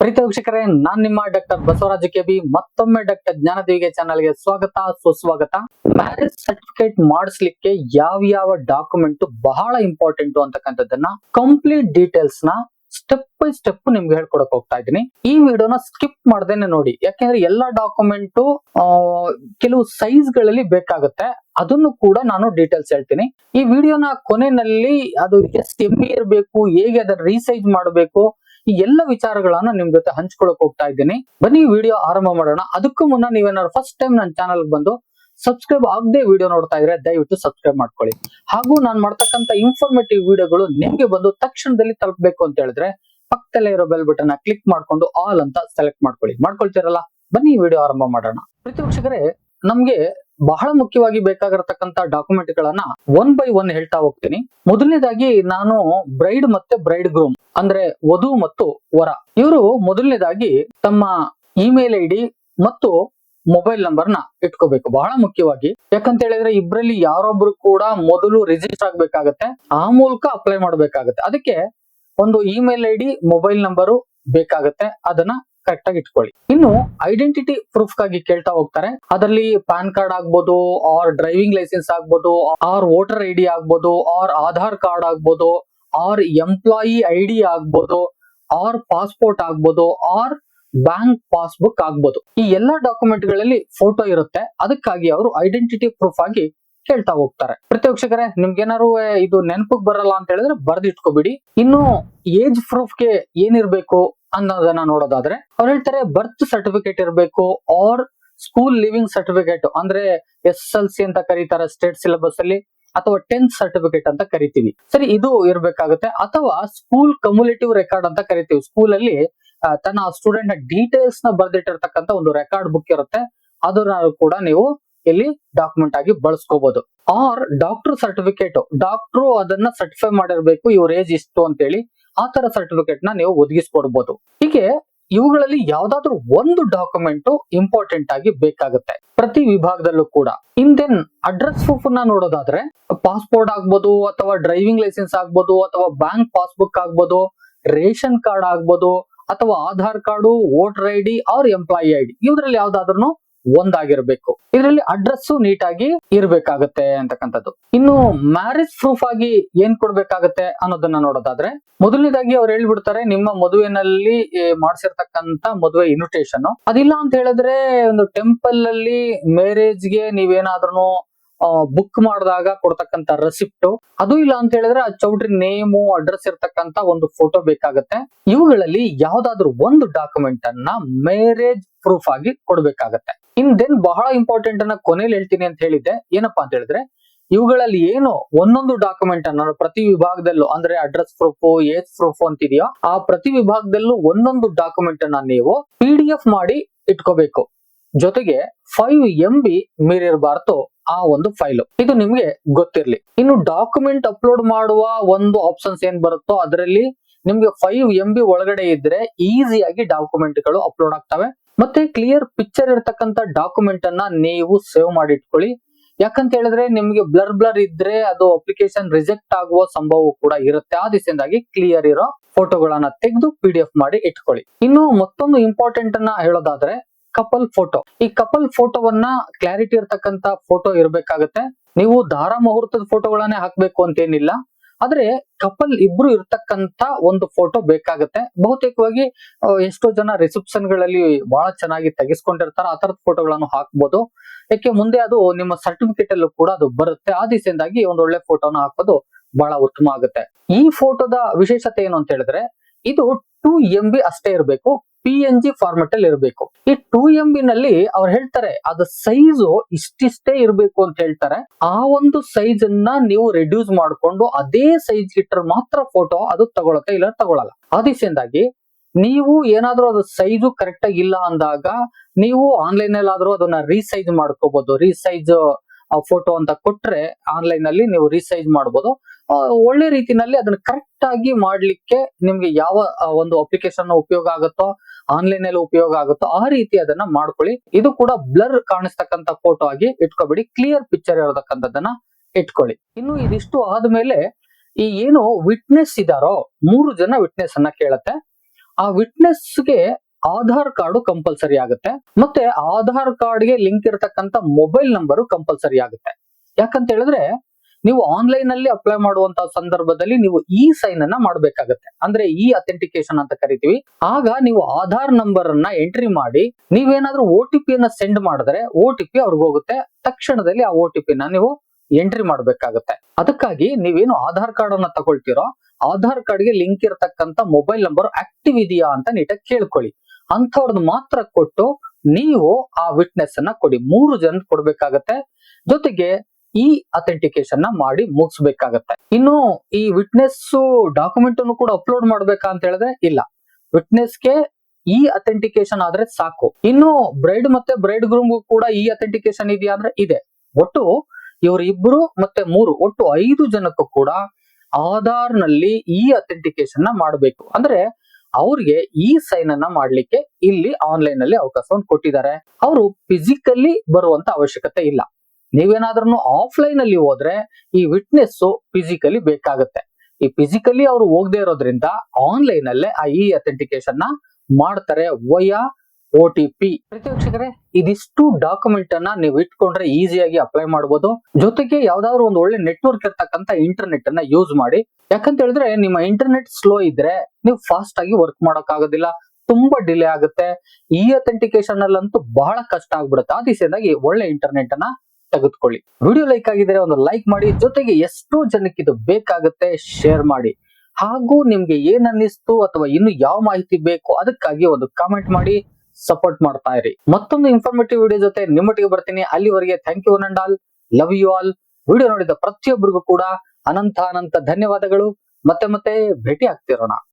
ಪ್ರೀತಿ ವೀಕ್ಷಕರೇ ನಾನ್ ನಿಮ್ಮ ಡಾಕ್ಟರ್ ಬಸವರಾಜ ಕೆಬಿ, ಮತ್ತೊಮ್ಮೆ ಡಾಕ್ಟರ್ ಜ್ಞಾನದೇವಿಗೆ ಚಾನಲ್ಗೆ ಸ್ವಾಗತ, ಸುಸ್ವಾಗತ. ಮ್ಯಾರೇಜ್ ಸರ್ಟಿಫಿಕೇಟ್ ಮಾಡಿಸ್ಲಿಕ್ಕೆ ಯಾವ ಯಾವ ಡಾಕ್ಯುಮೆಂಟ್ ಬಹಳ ಇಂಪಾರ್ಟೆಂಟ್ ಅಂತಕ್ಕಂಥದ್ದನ್ನ ಕಂಪ್ಲೀಟ್ ಡೀಟೇಲ್ಸ್ನ ಸ್ಟೆಪ್ ಬೈ ಸ್ಟೆಪ್ ನಿಮ್ಗೆ ಹೇಳ್ಕೊಡಕ್ ಹೋಗ್ತಾ ಇದ್ದೀನಿ. ಈ ವಿಡಿಯೋನ ಸ್ಕಿಪ್ ಮಾಡ್ದೇನೆ ನೋಡಿ. ಯಾಕೆಂದ್ರೆ ಎಲ್ಲಾ ಡಾಕ್ಯುಮೆಂಟ್ ಕೆಲವು ಸೈಜ್ಗಳಲ್ಲಿ ಬೇಕಾಗುತ್ತೆ. ಅದನ್ನು ಕೂಡ ನಾನು ಡೀಟೇಲ್ಸ್ ಹೇಳ್ತೀನಿ. ಈ ವಿಡಿಯೋನ ಕೊನೆಯಲ್ಲಿ ಅದು ಎಷ್ಟು ಎಂ ಇರಬೇಕು, ಹೇಗೆ ಅದನ್ನ ರೀಸೈಜ್ ಮಾಡಬೇಕು ಈ ಎಲ್ಲ ವಿಚಾರಗಳನ್ನ ನಿಮ್ ಜೊತೆ ಹಂಚ್ಕೊಳಕ್ ಹೋಗ್ತಾ ಇದ್ದೀನಿ. ಬನ್ನಿ, ವಿಡಿಯೋ ಆರಂಭ ಮಾಡೋಣ. ಅದಕ್ಕೂ ಮುನ್ನ ನೀವೇನಾದ್ರು ಫಸ್ಟ್ ಟೈಮ್ ನನ್ನ ಚಾನಲ್ ಬಂದು ಸಬ್ಸ್ಕ್ರೈಬ್ ಆಗದೆ ವಿಡಿಯೋ ನೋಡ್ತಾ ಇದ್ರೆ ದಯವಿಟ್ಟು ಸಬ್ಸ್ಕ್ರೈಬ್ ಮಾಡ್ಕೊಳ್ಳಿ. ಹಾಗೂ ನಾನು ಮಾಡ್ತಕ್ಕಂತ ಇನ್ಫಾರ್ಮೇಟಿವ್ ವಿಡಿಯೋಗಳು ನಿಮ್ಗೆ ಬಂದು ತಕ್ಷಣದಲ್ಲಿ ತಲುಪಬೇಕು ಅಂತ ಹೇಳಿದ್ರೆ ಪಕ್ಕದಲ್ಲೇ ಇರೋ ಬೆಲ್ ಬಟನ್ ಕ್ಲಿಕ್ ಮಾಡ್ಕೊಂಡು ಆಲ್ ಅಂತ ಸೆಲೆಕ್ಟ್ ಮಾಡ್ಕೊಳ್ಳಿ. ಮಾಡ್ಕೊಳ್ತೀರಲ್ಲ? ಬನ್ನಿ, ವಿಡಿಯೋ ಆರಂಭ ಮಾಡೋಣ. ಪ್ರತಿ ವೀಕ್ಷಕರೇ, ನಮ್ಗೆ ಬಹಳ ಮುಖ್ಯವಾಗಿ ಬೇಕಾಗಿರತಕ್ಕಂತ ಡಾಕ್ಯುಮೆಂಟ್ ಗಳನ್ನ ಒನ್ ಬೈ ಒನ್ ಹೇಳ್ತಾ ಹೋಗ್ತೀನಿ. ಮೊದಲನೇದಾಗಿ ನಾನು ಬ್ರೈಡ್ ಮತ್ತೆ ಬ್ರೈಡ್ ಗ್ರೂಮ್ ಅಂದ್ರೆ ವಧು ಮತ್ತು ವರ. ಇವರು ಮೊದಲನೇದಾಗಿ ತಮ್ಮ ಇಮೇಲ್ ಐಡಿ ಮತ್ತು ಮೊಬೈಲ್ ನಂಬರ್ನ ಇಟ್ಕೋಬೇಕು. ಬಹಳ ಮುಖ್ಯವಾಗಿ. ಯಾಕಂತ ಹೇಳಿದ್ರೆ ಇಬ್ರಲ್ಲಿ ಯಾರೊಬ್ರು ಕೂಡ ಮೊದಲು ರಿಜಿಸ್ಟರ್ ಆಗ್ಬೇಕಾಗತ್ತೆ, ಆ ಮೂಲಕ ಅಪ್ಲೈ ಮಾಡ್ಬೇಕಾಗತ್ತೆ. ಅದಕ್ಕೆ ಒಂದು email I D mobile number ಬೇಕಾಗತ್ತೆ. ಅದನ್ನ ಕರೆಕ್ಟ್ ಆಗಿ ಇಟ್ಕೊಳ್ಳಿ. ಇನ್ನು ಐಡೆಂಟಿಟಿ ಪ್ರೂಫ್ ಆಗಿ ಕೇಳ್ತಾ ಹೋಗ್ತಾರೆ. ಅದರಲ್ಲಿ ಪ್ಯಾನ್ ಕಾರ್ಡ್ ಆಗ್ಬೋದು ಆರ್ ಡ್ರೈವಿಂಗ್ ಲೈಸೆನ್ಸ್ ಆಗ್ಬೋದು ಆರ್ ವೋಟರ್ ಐ ಡಿ ಆಗ್ಬೋದು ಆರ್ ಆಧಾರ್ ಕಾರ್ಡ್ ಆಗ್ಬೋದು ಆರ್ ಎಂಪ್ಲಾಯಿ ಐ ಡಿ ಆಗ್ಬೋದು ಆರ್ ಪಾಸ್ಪೋರ್ಟ್ ಆಗ್ಬೋದು ಆರ್ ಬ್ಯಾಂಕ್ ಪಾಸ್ಬುಕ್ ಆಗ್ಬೋದು. ಈ ಎಲ್ಲಾ ಡಾಕ್ಯುಮೆಂಟ್ಗಳಲ್ಲಿ ಫೋಟೋ ಇರುತ್ತೆ. ಅದಕ್ಕಾಗಿ ಅವರು ಐಡೆಂಟಿಟಿ ಪ್ರೂಫ್ ಆಗಿ ಕೇಳ್ತಾ ಹೋಗ್ತಾರೆ. ಪ್ರತಿವೀಕ್ಷಕರೇ ನಿಮ್ಗೆ ನಿಮ್ಗೇನಾರು ಇದು ನೆನಪಿಗೆ ಬರಲ್ಲ ಅಂತ ಹೇಳಿದ್ರೆ ಬರ್ದಿಟ್ಕೋಬಿಡಿ. ಇನ್ನು ಏಜ್ ಪ್ರೂಫ್ಗೆ ಏನಿರ್ಬೇಕು? ಅನ್ನೋದನ್ನ ನೋಡೋದಾದ್ರೆ ಅವ್ರು ಹೇಳ್ತಾರೆ ಬರ್ತ್ ಸರ್ಟಿಫಿಕೇಟ್ ಇರಬೇಕು ಆರ್ ಸ್ಕೂಲ್ ಲಿವಿಂಗ್ ಸರ್ಟಿಫಿಕೇಟ್ ಅಂದ್ರೆ ಎಸ್ ಎಲ್ ಸಿ ಅಂತ ಕರೀತಾರೆ ಸ್ಟೇಟ್ ಸಿಲೆಬಸ್ ಅಲ್ಲಿ ಅಥವಾ ಟೆಂತ್ ಸರ್ಟಿಫಿಕೇಟ್ ಅಂತ ಕರಿತೀವಿ. ಸರಿ, ಇದು ಇರ್ಬೇಕಾಗುತ್ತೆ. ಅಥವಾ ಸ್ಕೂಲ್ ಕಮ್ಯುಲೇಟಿವ್ ರೆಕಾರ್ಡ್ ಅಂತ ಕರಿತೀವಿ. ಸ್ಕೂಲ್ ಅಲ್ಲಿ ತನ್ನ ಸ್ಟೂಡೆಂಟ್ನ ಡೀಟೇಲ್ಸ್ನ ಬರ್ದಿಟ್ಟಿರ್ತಕ್ಕಂಥ ಒಂದು ರೆಕಾರ್ಡ್ ಬುಕ್ ಇರುತ್ತೆ. ಅದನ್ನ ಕೂಡ ನೀವು ಇಲ್ಲಿ ಡಾಕ್ಯುಮೆಂಟ್ ಆಗಿ ಬಳಸ್ಕೋಬಹುದು ಆರ್ ಡಾಕ್ಟರ್ ಸರ್ಟಿಫಿಕೇಟ್ ಡಾಕ್ಟ್ರು ಅದನ್ನ ಸರ್ಟಿಫೈ ಮಾಡಿರ್ಬೇಕು ಇವ್ರ ಏಜ್ ಇಷ್ಟು ಅಂತೇಳಿ. ಆ ತರ ಸರ್ಟಿಫಿಕೇಟ್ನ ನೀವು ಒದಗಿಸ್ಕೊಡ್ಬೋದು ಹೀಗೆ ಇವುಗಳಲ್ಲಿ ಯಾವ್ದಾದ್ರು ಒಂದು ಡಾಕ್ಯುಮೆಂಟ್ ಇಂಪಾರ್ಟೆಂಟ್ ಆಗಿ ಬೇಕಾಗುತ್ತೆ. ಪ್ರತಿ ವಿಭಾಗದಲ್ಲೂ ಕೂಡ. ಇನ್ ಅಡ್ರೆಸ್ ಪ್ರೂಫ್ನ ನೋಡೋದಾದ್ರೆ ಪಾಸ್ಪೋರ್ಟ್ ಆಗ್ಬೋದು ಅಥವಾ ಡ್ರೈವಿಂಗ್ ಲೈಸೆನ್ಸ್ ಆಗ್ಬೋದು ಅಥವಾ ಬ್ಯಾಂಕ್ ಪಾಸ್ಬುಕ್ ಆಗ್ಬೋದು, ರೇಷನ್ ಕಾರ್ಡ್ ಆಗ್ಬೋದು ಅಥವಾ Aadhaar card voter I D ಅವ್ರ ಎಂಪ್ಲಾಯಿ ಐ ಡಿ ಇವ್ರಲ್ಲಿ ಯಾವ್ದಾದ್ರು ಒಂದಾಗಿರ್ಬೇಕು. ಇದರಲ್ಲಿ ಅಡ್ರೆಸ್ ನೀಟಾಗಿ ಇರ್ಬೇಕಾಗತ್ತೆ ಅಂತಕ್ಕಂಥದ್ದು. ಇನ್ನು ಮ್ಯಾರೇಜ್ ಪ್ರೂಫ್ ಆಗಿ ಏನ್ ಕೊಡ್ಬೇಕಾಗತ್ತೆ ಅನ್ನೋದನ್ನ ನೋಡೋದಾದ್ರೆ, ಮೊದಲನೇದಾಗಿ ಅವ್ರು ಹೇಳ್ಬಿಡ್ತಾರೆ, ನಿಮ್ಮ ಮದುವೆನಲ್ಲಿ ಮಾಡಿಸಿರ್ತಕ್ಕಂತ ಮದುವೆ ಇನ್ವಿಟೇಷನ್ ಅದಿಲ್ಲ ಅಂತ ಹೇಳಿದ್ರೆ ಒಂದು ಟೆಂಪಲ್ ಅಲ್ಲಿ ಮ್ಯಾರೇಜ್ಗೆ ನೀವೇನಾದ್ರೂ ಬುಕ್ ಮಾಡಿದಾಗ ಕೊಡ್ತಕ್ಕಂತ ರೆಸಿಪ್ಟ್ ಅದು ಇಲ್ಲ ಅಂತ ಹೇಳಿದ್ರೆ ಆ ಚೌಟ್ರಿ ನೇಮು ಅಡ್ರೆಸ್ ಇರ್ತಕ್ಕಂತ ಒಂದು ಫೋಟೋ ಬೇಕಾಗತ್ತೆ. ಇವುಗಳಲ್ಲಿ ಯಾವ್ದಾದ್ರು ಒಂದು ಡಾಕ್ಯುಮೆಂಟ್ ಅನ್ನ ಮ್ಯಾರೇಜ್ ಪ್ರೂಫ್ ಆಗಿ ಕೊಡ್ಬೇಕಾಗತ್ತೆ. ಇನ್ ದೆನ್ ಬಹಳ ಇಂಪಾರ್ಟೆಂಟ್ ಅನ್ನ ಕೊನೆಯಲ್ಲಿ ಹೇಳ್ತೀನಿ ಅಂತ ಹೇಳಿದ್ದೆ. ಏನಪ್ಪಾ ಅಂತ ಹೇಳಿದ್ರೆ, ಇವುಗಳಲ್ಲಿ ಏನು ಒಂದೊಂದು ಡಾಕ್ಯುಮೆಂಟ್ ಅನ್ನ ಪ್ರತಿ ವಿಭಾಗದಲ್ಲೂ, ಅಂದ್ರೆ ಅಡ್ರೆಸ್ ಪ್ರೂಫ್ ಏಜ್ ಪ್ರೂಫ್ ಅಂತಿದೆಯೋ, ಆ ಪ್ರತಿ ವಿಭಾಗದಲ್ಲೂ ಒಂದೊಂದು ಡಾಕ್ಯುಮೆಂಟ್ ಅನ್ನ ನೀವು ಪಿ ಡಿ ಎಫ್ ಮಾಡಿ ಇಟ್ಕೋಬೇಕು. ಜೊತೆಗೆ ಫೈವ್ ಎಂ ಬಿ ಮೀರಿರಬಾರ್ದು ಆ ಒಂದು ಫೈಲು ಇದು ನಿಮ್ಗೆ ಗೊತ್ತಿರ್ಲಿ. ಇನ್ನು ಡಾಕ್ಯುಮೆಂಟ್ ಅಪ್ಲೋಡ್ ಮಾಡುವ ಒಂದು ಆಪ್ಷನ್ಸ್ ಏನ್ ಬರುತ್ತೋ ಅದರಲ್ಲಿ ನಿಮ್ಗೆ ಫೈವ್ ಎಂ ಬಿ ಒಳಗಡೆ ಇದ್ರೆ ಈಸಿಯಾಗಿ ಡಾಕ್ಯುಮೆಂಟ್ಗಳು ಅಪ್ಲೋಡ್ ಆಗ್ತವೆ. ಮತ್ತೆ ಕ್ಲಿಯರ್ ಪಿಕ್ಚರ್ ಇರ್ತಕ್ಕಂತ ಡಾಕ್ಯುಮೆಂಟ್ ಅನ್ನ ನೀವು ಸೇವ್ ಮಾಡಿ ಇಟ್ಕೊಳ್ಳಿ ಯಾಕಂತ ಹೇಳಿದ್ರೆ ನಿಮ್ಗೆ ಬ್ಲರ್ ಬ್ಲರ್ ಇದ್ರೆ ಅದು ಅಪ್ಲಿಕೇಶನ್ ರಿಜೆಕ್ಟ್ ಆಗುವ ಸಂಭವ ಕೂಡ ಇರುತ್ತೆ. ಆ ದಿಸೆಯಿಂದಾಗಿ ಕ್ಲಿಯರ್ ಇರೋ ಫೋಟೋಗಳನ್ನ ತೆಗೆದು ಪಿ ಡಿ ಎಫ್ ಮಾಡಿ ಇಟ್ಕೊಳ್ಳಿ. ಇನ್ನು ಮತ್ತೊಂದು ಇಂಪಾರ್ಟೆಂಟ್ ಅನ್ನ ಹೇಳೋದಾದ್ರೆ ಕಪಲ್ ಫೋಟೋ ಈ ಕಪಲ್ ಫೋಟೋವನ್ನ ಕ್ಲಾರಿಟಿ ಇರ್ತಕ್ಕಂತ ಫೋಟೋ ಇರ್ಬೇಕಾಗತ್ತೆ. ನೀವು ದಾರ ಮುಹೂರ್ತದ ಫೋಟೋಗಳನ್ನೇ ಹಾಕ್ಬೇಕು ಅಂತೇನಿಲ್ಲ. ಆದ್ರೆ ಕಪಲ್ ಇಬ್ರು ಇರ್ತಕ್ಕಂತ ಒಂದು ಫೋಟೋ ಬೇಕಾಗುತ್ತೆ. ಬಹುತೇಕವಾಗಿ ಎಷ್ಟೋ ಜನ ರಿಸೆಪ್ಷನ್ಗಳಲ್ಲಿ ಬಹಳ ಚೆನ್ನಾಗಿ ತೆಗೆಸ್ಕೊಂಡಿರ್ತಾರ. ಆ ತರದ ಫೋಟೋಗಳನ್ನು ಹಾಕ್ಬೋದು. ಯಾಕೆ ಮುಂದೆ ಅದು ನಿಮ್ಮ ಸರ್ಟಿಫಿಕೇಟ್ ಅಲ್ಲೂ ಕೂಡ ಅದು ಬರುತ್ತೆ. ಆ ದಿಸೆಯಿಂದಾಗಿ ಒಂದು ಒಳ್ಳೆ ಫೋಟೋನ ಹಾಕೋದು ಬಹಳ ಉತ್ತಮ ಆಗುತ್ತೆ. ಈ ಫೋಟೋದ ವಿಶೇಷತೆ ಏನು ಅಂತ ಹೇಳಿದ್ರೆ, ಇದು ಟೂ ಎಂ ಬಿ ಅಷ್ಟೇ ಇರಬೇಕು ಪಿ ಎನ್ ಜಿ ಫಾರ್ಮೆಟ್ ಅಲ್ಲಿ ಇರಬೇಕು. ಈ ಟೂ ಎಂ ಬಿ ನಲ್ಲಿ ಅವ್ರು ಹೇಳ್ತಾರೆ, ಅದ ಸೈಜು ಇಷ್ಟಿಷ್ಟೇ ಇರಬೇಕು ಅಂತ ಹೇಳ್ತಾರೆ. ಆ ಒಂದು ಸೈಜ್ ಅನ್ನ ನೀವು ರೆಡ್ಯೂಸ್ ಮಾಡ್ಕೊಂಡು ಅದೇ ಸೈಜ್ ಇಟ್ಟರೆ ಮಾತ್ರ ಫೋಟೋ ಅದು ತಗೊಳತ್ತೆ ಇಲ್ಲ ತಗೊಳಲ್ಲ. ಆ ದಿಸೆಯಿಂದಾಗಿ ನೀವು ಏನಾದ್ರೂ ಅದು ಸೈಜ್ ಕರೆಕ್ಟ್ ಆಗಿ ಇಲ್ಲ ಅಂದಾಗ ನೀವು ಆನ್ಲೈನ್ ಅಲ್ಲಿ ಆದ್ರೂ ಅದನ್ನ ರೀಸೈಜ್ ಮಾಡ್ಕೋಬಹುದು ರೀಸೈಜ್ ಫೋಟೋ ಅಂತ ಕೊಟ್ರೆ ಆನ್ಲೈನ್ ಅಲ್ಲಿ ನೀವು ರೀಸೈಜ್ ಮಾಡಬಹುದು ಒಳ್ಳೆ ರೀತಿನಲ್ಲಿ ಅದನ್ನ ಕರೆಕ್ಟ್ ಆಗಿ ಮಾಡ್ಲಿಕ್ಕೆ ನಿಮ್ಗೆ ಯಾವ ಒಂದು ಅಪ್ಲಿಕೇಶನ್ ಉಪಯೋಗ ಆಗುತ್ತೋ ಆನ್ಲೈನ್ ಅಲ್ಲಿ ಉಪಯೋಗ ಆಗುತ್ತೋ ಆ ರೀತಿ ಅದನ್ನ ಮಾಡ್ಕೊಳ್ಳಿ. ಇದು ಕೂಡ ಬ್ಲರ್ ಕಾಣಿಸ್ತಕ್ಕಂತ ಫೋಟೋ ಆಗಿ ಇಟ್ಕೊಬೇಡಿ. ಕ್ಲಿಯರ್ ಪಿಕ್ಚರ್ ಇರತಕ್ಕಂಥದ್ದನ್ನ ಇಟ್ಕೊಳ್ಳಿ. ಇನ್ನು ಇದಿಷ್ಟು ಆದ್ಮೇಲೆ ಈ ಏನು ವಿಟ್ನೆಸ್ ಇದಾರೋ, ಮೂರು ಜನ ವಿಟ್ನೆಸ್ ಅನ್ನ ಕೇಳತ್ತೆ. ಆ ವಿಟ್ನೆಸ್ಗೆ ಆಧಾರ್ ಕಾರ್ಡು ಕಂಪಲ್ಸರಿ ಆಗುತ್ತೆ. ಮತ್ತೆ ಆಧಾರ್ ಕಾರ್ಡ್ಗೆ ಲಿಂಕ್ ಇರತಕ್ಕಂತ ಮೊಬೈಲ್ ನಂಬರು ಕಂಪಲ್ಸರಿ ಆಗುತ್ತೆ. ಯಾಕಂತ ಹೇಳಿದ್ರೆ ನೀವು ಆನ್ಲೈನ್ ಅಲ್ಲಿ ಅಪ್ಲೈ ಮಾಡುವಂತಹ ಸಂದರ್ಭದಲ್ಲಿ ನೀವು ಈ ಸೈನ್ ಅನ್ನ ಮಾಡಬೇಕಾಗತ್ತೆ. ಅಂದ್ರೆ ಈ ಅಥೆಂಟಿಕೇಶನ್ ಅಂತ ಕರಿತೀವಿ. ಆಗ ನೀವು ಆಧಾರ್ ನಂಬರ್ ಅನ್ನ ಎಂಟ್ರಿ ಮಾಡಿ, ನೀವೇನಾದ್ರೂ ಓ ಟಿ ಪಿ ಅನ್ನ ಸೆಂಡ್ ಮಾಡಿದ್ರೆ ಓ ಟಿ ಪಿ ಅವ್ರಿಗೆ ಹೋಗುತ್ತೆ. ತಕ್ಷಣದಲ್ಲಿ ಆ ಓ ಟಿ ಪಿನ ನೀವು ಎಂಟ್ರಿ ಮಾಡ್ಬೇಕಾಗತ್ತೆ. ಅದಕ್ಕಾಗಿ ನೀವೇನು ಆಧಾರ್ ಕಾರ್ಡ್ ಅನ್ನ ತಗೊಳ್ತೀರೋ, ಆಧಾರ್ ಕಾರ್ಡ್ಗೆ ಲಿಂಕ್ ಇರತಕ್ಕಂತ ಮೊಬೈಲ್ ನಂಬರ್ ಆಕ್ಟಿವ್ ಇದೆಯಾ ಅಂತ ನೀಟಾಗಿ ಕೇಳ್ಕೊಳ್ಳಿ. ಅಂಥವ್ರದ್ದು ಮಾತ್ರ ಕೊಟ್ಟು ನೀವು ಆ ವಿಟ್ನೆಸ್ ಅನ್ನ ಕೊಡಿ. ಮೂರು ಜನ ಕೊಡ್ಬೇಕಾಗತ್ತೆ. ಜೊತೆಗೆ ಈ ಅಥೆಂಟಿಕೇಶನ್ನ ಮಾಡಿ ಮುಗಿಸ್ಬೇಕಾಗತ್ತೆ. ಇನ್ನು ಈ ವಿಟ್ನೆಸ್ ಡಾಕ್ಯುಮೆಂಟ್ ಅನ್ನು ಕೂಡ ಅಪ್ಲೋಡ್ ಮಾಡ್ಬೇಕಾ ಅಂತ ಹೇಳಿದ್ರೆ ಇಲ್ಲ. ವಿಟ್ನೆಸ್ಗೆ ಈ ಅಥೆಂಟಿಕೇಶನ್ ಆದ್ರೆ ಸಾಕು. ಇನ್ನು ಬ್ರೈಡ್ ಮತ್ತೆ ಬ್ರೈಡ್ ಗ್ರೂಮ್ ಕೂಡ ಈ ಅಥೆಂಟಿಕೇಶನ್ ಇದೆಯಾ ಅಂದ್ರೆ ಇದೆ. ಒಟ್ಟು ಇವರು ಇಬ್ರು ಮತ್ತೆ ಮೂರು, ಒಟ್ಟು ಐದು ಜನಕ್ಕೂ ಕೂಡ ಆಧಾರ್ನಲ್ಲಿ ಈ ಅಥೆಂಟಿಕೇಶನ್ನ ಮಾಡಬೇಕು. ಅಂದ್ರೆ ಅವ್ರಿಗೆ ಈ ಸೈನ್ ಅನ್ನ ಮಾಡ್ಲಿಕ್ಕೆ ಇಲ್ಲಿ ಆನ್ಲೈನ್ನಲ್ಲಿ ಅವಕಾಶವನ್ನು ಕೊಟ್ಟಿದ್ದಾರೆ. ಅವರು ಫಿಸಿಕಲಿ ಬರುವಂತ ಅವಶ್ಯಕತೆ ಇಲ್ಲ. ನೀವೇನಾದ್ರೂ ಆಫ್ಲೈನ್ ಅಲ್ಲಿ ಹೋದ್ರೆ ಈ ವಿಟ್ನೆಸ್ ಫಿಸಿಕಲಿ ಬೇಕಾಗುತ್ತೆ. ಈ ಫಿಸಿಕಲಿ ಅವರು ಹೋಗದೆ ಇರೋದ್ರಿಂದ ಆನ್ಲೈನ್ ಅಲ್ಲೇ ಆ ಇ ಅಥೆಂಟಿಕೇಶನ್ನ ಮಾಡ್ತಾರೆ ವಯಾ ಒ ಟಿ ಪಿ ಪ್ರತಿ ಇದಿಷ್ಟು ಡಾಕ್ಯುಮೆಂಟ್ ಅನ್ನ ನೀವು ಇಟ್ಕೊಂಡ್ರೆ ಈಸಿಯಾಗಿ ಅಪ್ಲೈ ಮಾಡಬಹುದು ಜೊತೆಗೆ ಯಾವ್ದಾದ್ರು ಒಂದು ಒಳ್ಳೆ ನೆಟ್ವರ್ಕ್ ಇರ್ತಕ್ಕಂಥ ಇಂಟರ್ನೆಟ್ ಅನ್ನ ಯೂಸ್ ಮಾಡಿ. ಯಾಕಂತ ಹೇಳಿದ್ರೆ ನಿಮ್ಮ ಇಂಟರ್ನೆಟ್ ಸ್ಲೋ ಇದ್ರೆ ನೀವು ಫಾಸ್ಟ್ ಆಗಿ ವರ್ಕ್ ಮಾಡೋಕ್ಕಾಗೋದಿಲ್ಲ. ತುಂಬಾ ಡಿಲೇ ಆಗುತ್ತೆ. ಈ ಅಥೆಂಟಿಕೇಶನ್ ಅಲ್ಲಂತೂ ಬಹಳ ಕಷ್ಟ ಆಗ್ಬಿಡುತ್ತೆ. ಆ ದಿಸೆಯಿಂದಾಗಿ ಒಳ್ಳೆ ಇಂಟರ್ನೆಟ್ ಅನ್ನ ತೆಗೆದುಕೊಳ್ಳಿ. ವಿಡಿಯೋ ಲೈಕ್ ಆಗಿದ್ರೆ ಒಂದು ಲೈಕ್ ಮಾಡಿ, ಜೊತೆಗೆ ಎಷ್ಟು ಜನಕ್ಕೆ ಇದು ಬೇಕಾಗುತ್ತೆ ಶೇರ್ ಮಾಡಿ. ಹಾಗೂ ನಿಮ್ಗೆ ಏನ್ ಅನ್ನಿಸ್ತು ಅಥವಾ ಇನ್ನು ಯಾವ ಮಾಹಿತಿ ಬೇಕು ಅದಕ್ಕಾಗಿ ಒಂದು ಕಾಮೆಂಟ್ ಮಾಡಿ ಸಪೋರ್ಟ್ ಮಾಡ್ತಾ ಇರಿ. ಮತ್ತೊಂದು ಇನ್ಫಾರ್ಮೇಟಿವ್ ವಿಡಿಯೋ ಜೊತೆ ನಿಮ್ಮೊಟ್ಟಿಗೆ ಬರ್ತೀನಿ. ಅಲ್ಲಿವರೆಗೆ thank you and all love you all video ನೋಡಿದ ಪ್ರತಿಯೊಬ್ಬರಿಗೂ ಕೂಡ ಅನಂತ ಅನಂತ ಧನ್ಯವಾದಗಳು. ಮತ್ತೆ ಮತ್ತೆ ಭೇಟಿ ಆಗ್ತಿರೋಣ.